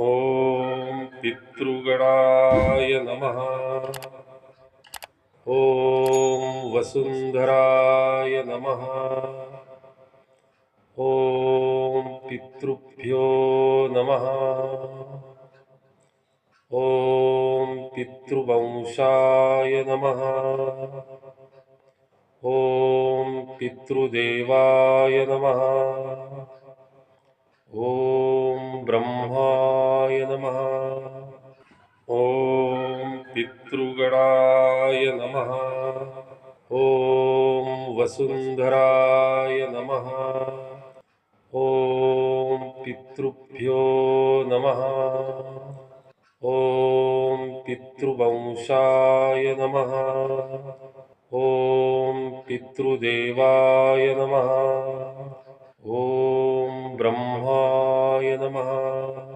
ॐ पितृगणाय नमः। ॐ वसुन्धराय नमः। ॐ पितृभ्यो नमः। ॐ पितृवंशाय नमः। ॐ पितृदेवाय नमः। ॐ ब्रह्माय नमः। ॐ पितृगणाय नमः। ॐ वसुन्धराय नमः। ॐ पितृभ्यो नमः। ॐ पितृवंशाय नमः। ॐ पितृदेवाय नमः। ॐ ब्रह्माय नमः।